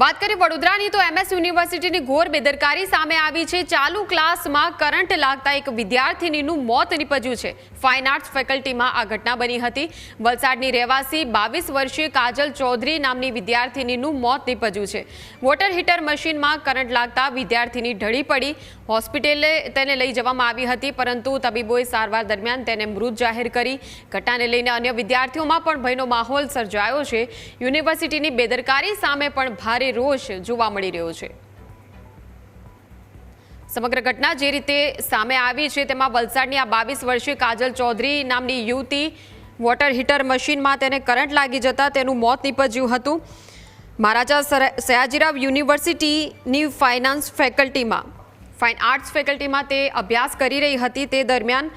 વાત કરીએ વડોદરાની, તો એમએસ યુનિવર્સિટીની ઘોર બેદરકારી સામે આવી છે. ચાલુ ક્લાસમાં કરંટ લાગતા એક વિદ્યાર્થીનીનું મોત નીપજ્યું છે. ફાઇન આર્ટ્સ ફેકલ્ટીમાં આ ઘટના બની હતી. વલસાડની રહેવાસી બાવીસ વર્ષીય કાજલ ચૌધરી નામની વિદ્યાર્થીનીનું મોત નીપજ્યું છે. વોટર હીટર મશીનમાં કરંટ લાગતા વિદ્યાર્થીની ઢળી પડી. હોસ્પિટલે તેને લઈ જવામાં આવી હતી, પરંતુ તબીબોએ સારવાર દરમિયાન તેને મૃત જાહેર કરી. ઘટનાને લઈને અન્ય વિદ્યાર્થીઓમાં પણ ભયનો માહોલ સર્જાયો છે. યુનિવર્સિટીની બેદરકારી સામે પણ ભારે રોષ જોવા મળી રહ્યો છે. સમગ્ર ઘટના જે રીતે સામે આવી છે, તેમાં વલસાડની આ બાવીસ વર્ષીય કાજલ ચૌધરી નામની યુવતી વોટર હીટર મશીનમાં તેને કરંટ લાગી જતા તેનું મોત નીપજ્યું હતું. મહારાજા સયાજીરાવ યુનિવર્સિટીની ફાઇનાન્સ ફેકલ્ટીમાં, ફાઇન, આર્ટ્સ ફેકલ્ટીમાં તે અભ્યાસ કરી રહી હતી. તે દરમિયાન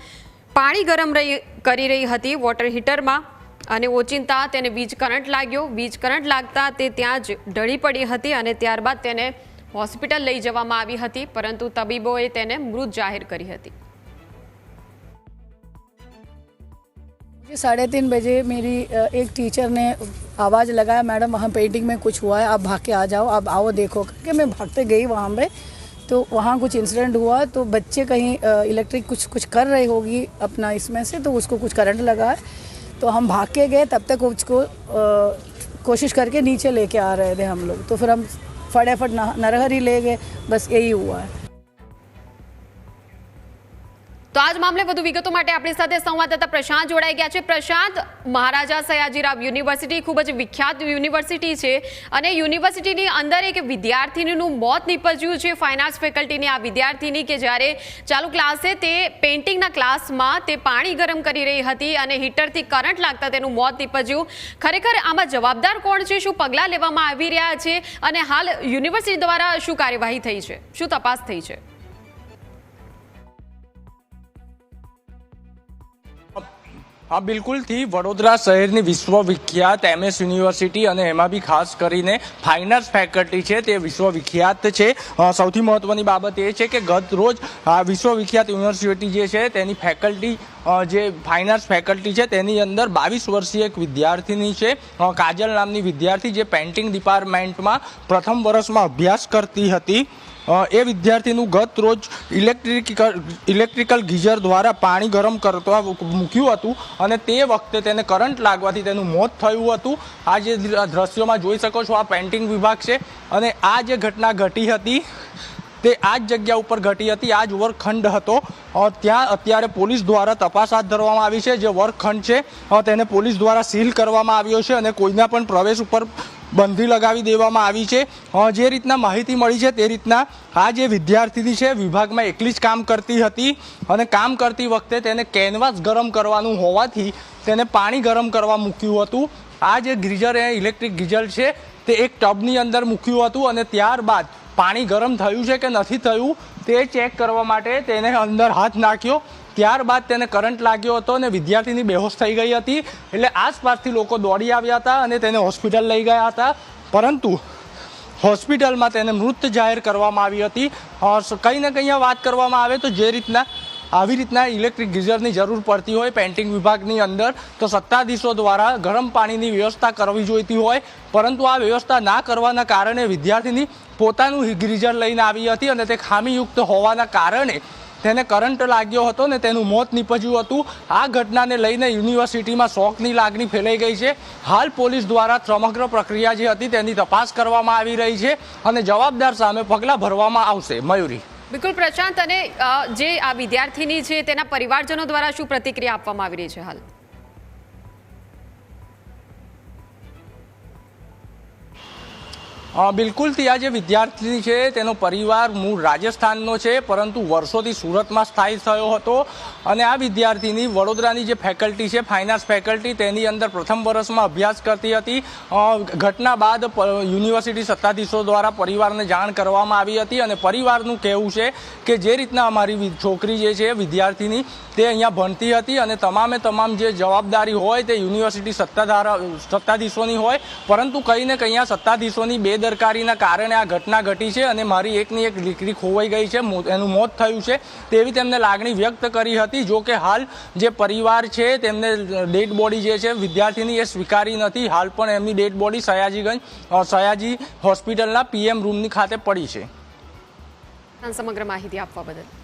પાણી ગરમ રહી, કરી રહી હતી વોટર હીટરમાં. અને ઓચિંતા તેને વીજ કરંટ લાગ્યો વીજ કરંટ લાગતા તે ત્યાં જ ઢળી પડી હતી અને ત્યારબાદ તેને હોસ્પિટલ લઈ જવામાં આવી હતી પરંતુ તબીબોએ તેને મૃત જાહેર કરી હતી मुझे साढ़े तीन बजे मेरी अ, एक टीचर ने आवाज़ लगाया मैडम वहाँ पेंटिंग में कुछ हुआ है आप भाग के आ जाओ आप आओ देखो करके मैं भागते गई वहाँ पे तो वहाँ कुछ इंसिडेंट हुआ तो बच्चे कहीं इलेक्ट्रिक कुछ कुछ कर रही होगी अपना इसमें से तो उसको कुछ करंट लगा है तो हम भाग के गए तब तक उसको अ, कोशिश करके नीचे लेके आ रहे थे हम लोग तो फिर हम फटाफट न- नरहर ही ले गए बस यही हुआ है તો આજ મામલે વધુ વિગતો માટે આપણી સાથે સંવાદદાતા પ્રશાંત જોડાઈ ગયા છે. પ્રશાંત, મહારાજા સયાજીરાવ યુનિવર્સિટી ખૂબ જ વિખ્યાત યુનિવર્સિટી છે અને યુનિવર્સિટીની અંદર એક વિદ્યાર્થીનીનું મોત નીપજ્યું છે. ફાઇન આર્ટ્સ ફેકલ્ટીની આ વિદ્યાર્થીની કે જ્યારે ચાલુ ક્લાસે તે પેઇન્ટિંગના ક્લાસમાં તે પાણી ગરમ કરી રહી હતી અને હીટરથી કરંટ લાગતા તેનું મોત નીપજ્યું. ખરેખર આમાં જવાબદાર કોણ છે? શું પગલાં લેવામાં આવી રહ્યા છે? અને હાલ યુનિવર્સિટી દ્વારા શું કાર્યવાહી થઈ છે? શું તપાસ થઈ છે? હા બિલકુલથી વડોદરા શહેરની વિશ્વવિખ્યાત એમએસ યુનિવર્સિટી અને એમાં બી ખાસ કરીને ફાઇન આર્ટ્સ ફેકલ્ટી છે, તે વિશ્વવિખ્યાત છે. સૌથી મહત્વની બાબત એ છે કે ગત રોજ આ વિશ્વવિખ્યાત યુનિવર્સિટી જે છે, તેની ફેકલ્ટી જે ફાઇન આર્ટ્સ ફેકલ્ટી છે, તેની અંદર બાવીસ વર્ષીય એક વિદ્યાર્થીની છે. કાજલ નામની વિદ્યાર્થી જે પેઇન્ટિંગ ડિપાર્ટમેન્ટમાં પ્રથમ વર્ષમાં અભ્યાસ કરતી હતી. એ વિદ્યાર્થીનું ગત રોજ ઇલેક્ટ્રિકલ ઇલેક્ટ્રિકલ ગીઝર દ્વારા પાણી ગરમ કરતા મૂક્યું હતું અને તે વખતે તેને કરંટ લાગવાથી તેનું મોત થયું હતું. આ જે દ્રશ્યોમાં જોઈ શકો છો, આ પેન્ટિંગ વિભાગ છે અને આ જે ઘટના ઘટી હતી, તે આ જ જગ્યા ઉપર ઘટી હતી. આ જ વર્ગખંડ હતો. ત્યાં અત્યારે પોલીસ દ્વારા તપાસ હાથ ધરવામાં આવી છે. જે વર્ગખંડ છે તેને પોલીસ દ્વારા સીલ કરવામાં આવ્યો છે અને કોઈના પણ પ્રવેશ ઉપર બંધી લગાવી દેવામાં આવી છે. જે રીતના માહિતી મળી છે તે રીતના આ જે વિદ્યાર્થીની છે વિભાગમાં એકલી જ કામ કરતી હતી અને કામ કરતી વખતે તેને કેનવાસ ગરમ કરવાનું હોવાથી તેને પાણી ગરમ કરવા મૂક્યું હતું. આ જે ગીઝર એ ઇલેક્ટ્રિક ગીઝર છે તે એક ટબની અંદર મૂક્યું હતું અને ત્યારબાદ પાણી ગરમ થયું છે કે નથી થયું તે ચેક કરવા માટે તેને અંદર હાથ નાખ્યો. ત્યારબાદ તેને કરંટ લાગ્યો હતો અને વિદ્યાર્થીની બેહોશ થઈ ગઈ હતી. એટલે આસપાસથી લોકો દોડી આવ્યા હતા અને તેને હોસ્પિટલ લઈ ગયા હતા. પરંતુ હોસ્પિટલમાં તેને મૃત જાહેર કરવામાં આવી હતી. કંઈ ને કંઈ વાત કરવામાં આવે તો જે રીતના, આવી રીતના ઇલેક્ટ્રિક ગીઝરની જરૂર પડતી હોય પેન્ટિંગ વિભાગની અંદર, તો સત્તાધીશો દ્વારા ગરમ પાણીની વ્યવસ્થા કરવી જોઈતી હોય. પરંતુ આ વ્યવસ્થા ના કરવાના કારણે વિદ્યાર્થીની પોતાનું ગીઝર લઈને આવી હતી અને તે ખામીયુક્ત હોવાના કારણે તેને કરંટ લાગ્યો હતો ને તેનું મોત નીપજ્યું હતું. આ ઘટનાને લઈને યુનિવર્સિટીમાં શોકની લાગણી ફેલાઈ ગઈ છે. હાલ પોલીસ દ્વારા સમગ્ર પ્રક્રિયા જે હતી તેની તપાસ કરવામાં આવી રહી છે અને જવાબદાર સામે પગલાં ભરવામાં આવશે. મયુરી. બિલકુલ પ્રશાંત અને જે આ વિદ્યાર્થીની છે તેના પરિવારજનો દ્વારા શું પ્રતિક્રિયા આપવામાં આવી રહી છે હાલ? અ, બિલકુલથી આ જે વિદ્યાર્થી છે તેનો પરિવાર મૂળ રાજસ્થાનનો છે પરંતુ વર્ષોથી સુરતમાં સ્થાયી થયો હતો. અને આ વિદ્યાર્થીની વડોદરાની જે ફેકલ્ટી છે ફાઇનાન્સ ફેકલ્ટી તેની અંદર પ્રથમ વર્ષમાં અભ્યાસ કરતી હતી. ઘટના બાદ યુનિવર્સિટી સત્તાધીશો દ્વારા પરિવારને જાણ કરવામાં આવી હતી. અને પરિવારનું કહેવું છે કે જે રીતના અમારી છોકરી જે છે વિદ્યાર્થીની તે અહીંયા ભણતી હતી અને તમામે તમામ જે જવાબદારી હોય તે યુનિવર્સિટી સત્તાધારા સત્તાધીશોની હોય. પરંતુ કંઈ ને કંઈ સત્તાધીશોની બે બેદરકારીના કારણે આ ઘટના ઘટી છે અને મારી એકની એક દીકરી ખોવાઈ ગઈ છે. એનું મોત થયું છે. તેવી તેમને લાગણી વ્યક્ત કરી હતી. જો કે હાલ જે પરિવાર છે, તેમને ડેડ બોડી જે છે, વિદ્યાર્થીની એ સ્વીકારી નથી. હાલ પણ એમની ડેડ બોડી સયાજીગંજ સયાજી હોસ્પિટલના પીએમ રૂમની ખાતે પડી છે. સમગ્ર માહિતી આપવા બદલ.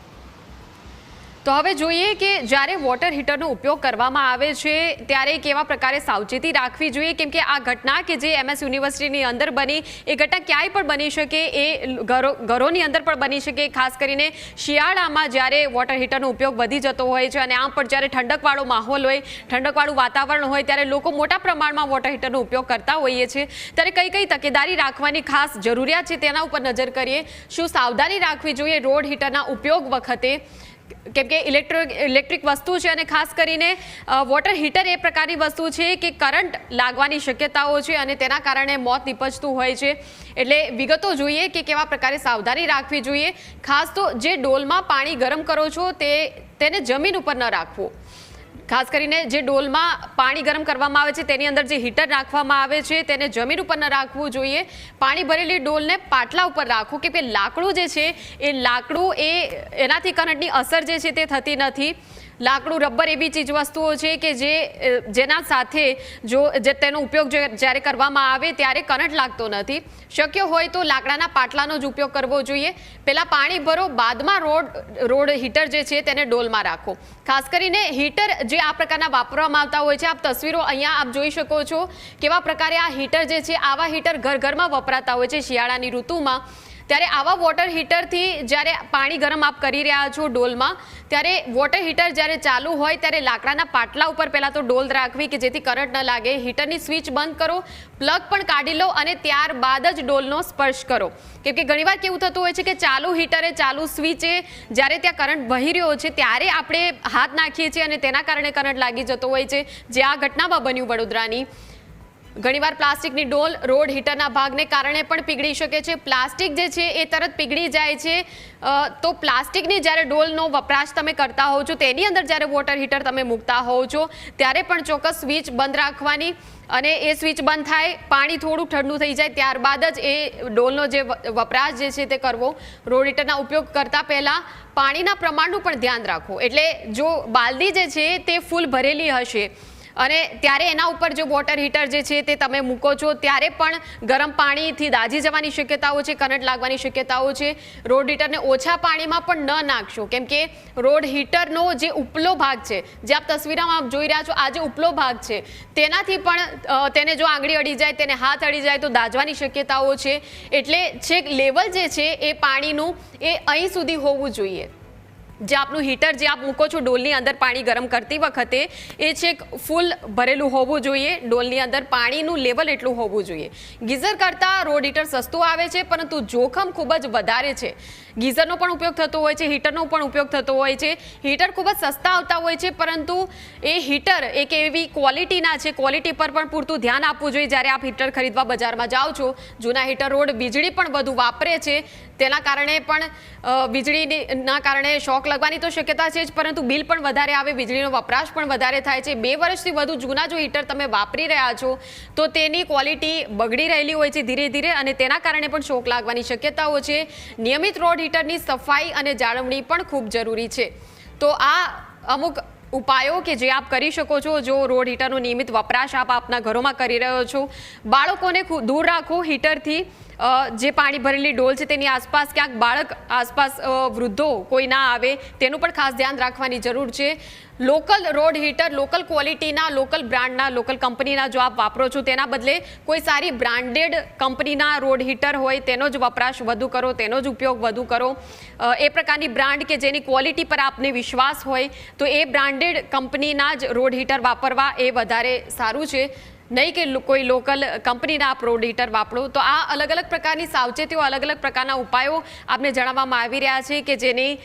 તો હવે જોઈએ કે જ્યારે વોટર હીટરનો ઉપયોગ કરવામાં આવે છે, ત્યારે કેવા પ્રકારે સાવચેતી રાખવી જોઈએ. કેમ કે આ ઘટના કે જે એમએસ યુનિવર્સિટીની અંદર બની, એ ઘટના ક્યાંય પણ બની શકે, એ ઘરો, ઘરોની અંદર પણ બની શકે. ખાસ કરીને શિયાળામાં જ્યારે વોટર હીટરનો ઉપયોગ વધી જતો હોય છે અને આમ પણ જ્યારે ઠંડકવાળો માહોલ હોય, ઠંડકવાળું વાતાવરણ હોય, ત્યારે લોકો મોટા પ્રમાણમાં વોટર હીટરનો ઉપયોગ કરતા હોઈએ છીએ. ત્યારે કઈ કઈ તકેદારી રાખવાની ખાસ જરૂરિયાત છે તેના ઉપર નજર કરીએ. શું સાવધાની રાખવી જોઈએ રોડ હીટરના ઉપયોગ વખતે? કેમ કે ઇલેક્ટ્રિક ઇલેક્ટ્રિક વસ્તુ છે અને ખાસ કરીને વોટર હીટર એ પ્રકારની વસ્તુ છે કે કરંટ લાગવાની શક્યતાઓ છે અને તેના કારણે મોત નીપજતું હોય છે. એટલે વિગતો જોઈએ કે કેવા પ્રકારે સાવધાની રાખવી જોઈએ. ખાસ તો જે ડોલમાં પાણી ગરમ કરો છો તે, તેને જમીન ઉપર ન રાખવું. ખાસ કરીને જે ડોલમાં પાણી ગરમ કરવામાં આવે છે, તેની અંદર જે હીટર રાખવામાં આવે છે, તેને જમીન ઉપર ન રાખવું જોઈએ. પાણી ભરેલી ડોલને પાટલા ઉપર રાખવું કે કે લાકડું જે છે, એ લાકડું એ એનાથી કરંટની અસર જે છે, તે થતી નથી. લાકડું, રબર એવી ચીજ વસ્તુઓ છે કે જે જેના સાથે જો, જે તેનો ઉપયોગ જ્યારે કરવામાં આવે ત્યારે કરંટ લાગતો નથી. શક્ય હોય તો લાકડાના પાટલાનો જ ઉપયોગ કરવો જોઈએ. પહેલાં પાણી ભરો, બાદમાં રોડ રોડ હીટર જે છે તેને ડોલમાં રાખો. ખાસ કરીને હીટર જે આ પ્રકારના વાપરવામાં આવતા હોય છે, આપ તસવીરો અહીંયા આપ જોઈ શકો છો કેવા પ્રકારે આ હીટર જે છે, આવા હીટર ઘર ઘરમાં વપરાતા હોય છે. શિયાળાની ઋતુમાં ત્યારે આવા વોટર હીટરથી જ્યારે પાણી ગરમ આપ કરી રહ્યા છો ડોલમાં, ત્યારે વોટર હીટર જ્યારે ચાલુ હોય ત્યારે લાકડાના પાટલા ઉપર પહેલાં તો ડોલ રાખવી કે જેથી કરંટ ન લાગે. હીટરની સ્વિચ બંધ કરો પ્લગ પણ કાઢી લો અને ત્યારબાદ જ ડોલનો સ્પર્શ કરો. કેમ કે ઘણીવાર કેવું થતું હોય છે કે ચાલુ હીટરે ચાલુ સ્વિચે જ્યારે ત્યાં કરંટ વહી રહ્યો છે ત્યારે આપણે હાથ નાખીએ છીએ અને તેના કારણે કરંટ લાગી જતો હોય છે. જે આ ઘટનામાં બન્યું વડોદરાની. ઘણીવાર પ્લાસ્ટિકની ડોલ રોડ હીટરના ભાગને કારણે પણ પીગળી શકે છે. પ્લાસ્ટિક જે છે એ તરત પીગળી જાય છે. તો પ્લાસ્ટિકની જ્યારે ડોલનો વપરાશ તમે કરતા હોવ છો, તેની અંદર જ્યારે વોટર હીટર તમે મૂકતા હોવ છો, ત્યારે પણ ચોક્કસ સ્વિચ બંધ રાખવાની અને એ સ્વિચ બંધ થાય, પાણી થોડું ઠંડુ થઈ જાય, ત્યારબાદ જ એ ડોલનો જે વપરાશ જે છે તે કરવો. રોડ હીટરના ઉપયોગ કરતા પહેલાં પાણીના પ્રમાણનું પણ ધ્યાન રાખો એટલે જો બાલદી જે છે તે ફૂલ ભરેલી હશે અને ત્યારે એના ઉપર જો વોટર હીટર જે છે તે તમે મૂકો છો, ત્યારે પણ ગરમ પાણીથી દાઝી જવાની શક્યતાઓ છે, કરંટ લાગવાની શક્યતાઓ છે. રોડ હીટરને ઓછા પાણીમાં પણ ન નાખશો. કેમ કે રોડ હીટરનો જે ઉપલો ભાગ છે, જે આપ તસવીરમાં આપ જોઈ રહ્યા છો, આ જે ઉપલો ભાગ છે, તેનાથી પણ તેને જો આંગળી અડી જાય, તેને હાથ અડી જાય, તો દાજવાની શક્યતાઓ છે. એટલે છેક લેવલ જે છે, એ પાણીનું એ અહીં સુધી હોવું જોઈએ. જે આપનું હીટર જે આપ મૂકો છો, ડોલની અંદર પાણી ગરમ કરતી વખતે, એ છેક ફૂલ ભરેલું હોવું જોઈએ. ડોલની અંદર પાણીનું લેવલ એટલું હોવું જોઈએ. ગીઝર કરતાં રોડ હીટર સસ્તું આવે છે, પરંતુ જોખમ ખૂબ જ વધારે છે. ગીઝરનો પણ ઉપયોગ થતો હોય છે હીટરનો પણ ઉપયોગ થતો હોય છે. હીટર ખૂબ જ સસ્તા આવતા હોય છે, પરંતુ એ હીટર એક એવી ક્વોલિટીના છે. ક્વોલિટી પર પણ પૂરતું ધ્યાન આપવું જોઈએ. જ્યારે આપ હીટર ખરીદવા બજારમાં જાઓ છો, જૂના હીટર રોડ વીજળી પણ વધુ વાપરે છે. તેના કારણે પણ વીજળીના કારણે કારણે શોક લગવાની તો શક્યતા છે જ, પરંતુ બિલ પણ વધારે આવે, વીજળીનો વપરાશ પણ વધારે થાય છે. બે વર્ષથી વધુ જૂના જો હીટર તમે વાપરી રહ્યા છો, તો તેની ક્વોલિટી બગડી રહેલી હોય છે ધીરે ધીરે અને તેના કારણે પણ શોક લાગવાની શક્યતાઓ છે. નિયમિત રોડ હીટરની સફાઈ અને જાળવણી પણ ખૂબ જરૂરી છે. તો આ અમુક ઉપાયો કે જે આપ કરી શકો છો, જો રોડ હીટરનો નિયમિત વપરાશ આપ આપના ઘરોમાં કરી રહ્યો છો. બાળકોને દૂર રાખો હીટરથી. જે પાણી ભરેલી ડોલ છે તેની આસપાસ ક્યાંક બાળક આસપાસ વૃદ્ધો કોઈ ના આવે તેનું પણ ખાસ ધ્યાન રાખવાની જરૂર છે. લોકલ રોડ હીટર લોકલ ક્વોલિટીના લોકલ બ્રાન્ડના લોકલ કંપનીના જો આપ વાપરો છો, તેના બદલે કોઈ સારી બ્રાન્ડેડ કંપનીના રોડ હીટર હોય, તેનો જ વપરાશ વધુ કરો, તેનો જ ઉપયોગ વધુ કરો. એ પ્રકારની બ્રાન્ડ કે જેની ક્વોલિટી પર આપને વિશ્વાસ હોય, તો એ બ્રાન્ડેડ કંપનીના જ રોડ હીટર વાપરવા એ વધારે સારું છે. નહીં કે કોઈ લોકલ કંપનીના પ્રોડિટર રોડ વાપરો. તો આ અલગ અલગ પ્રકારની સાવચેતીઓ અલગ અલગ પ્રકારના ઉપાયો આપને જણાવવામાં આવી રહ્યા છે કે જેની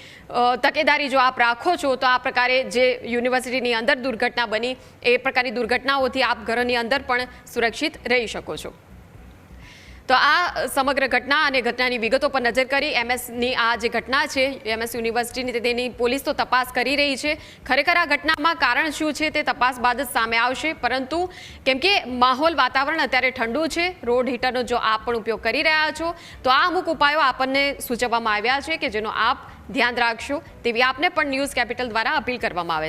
તકેદારી જો આપ રાખો છો, તો આ પ્રકારે જે યુનિવર્સિટીની અંદર દુર્ઘટના બની, એ પ્રકારની દુર્ઘટનાઓથી આપ ઘરની અંદર પણ સુરક્ષિત રહી શકો છો. તો આ સમગ્ર ઘટના અને ઘટનાની વિગતો પર નજર કરી એમએસની આ જે ઘટના છે, એમએસ યુનિવર્સિટીની તેની પોલીસ તો તપાસ કરી રહી છે. ખરેખર આ ઘટનામાં કારણ શું છે તે તપાસ બાદ જ સામે આવશે. પરંતુ કેમ કે માહોલ વાતાવરણ અત્યારે ઠંડુ છે, રોડ હીટરનો જો આપ પણ ઉપયોગ કરી રહ્યા છો, તો આ અમુક ઉપાયો આપણને સૂચવવામાં આવ્યા છે કે જેનો આપ ધ્યાન રાખશો તેવી આપને પણ ન્યૂઝ કેપિટલ દ્વારા અપીલ કરવામાં આવે છે.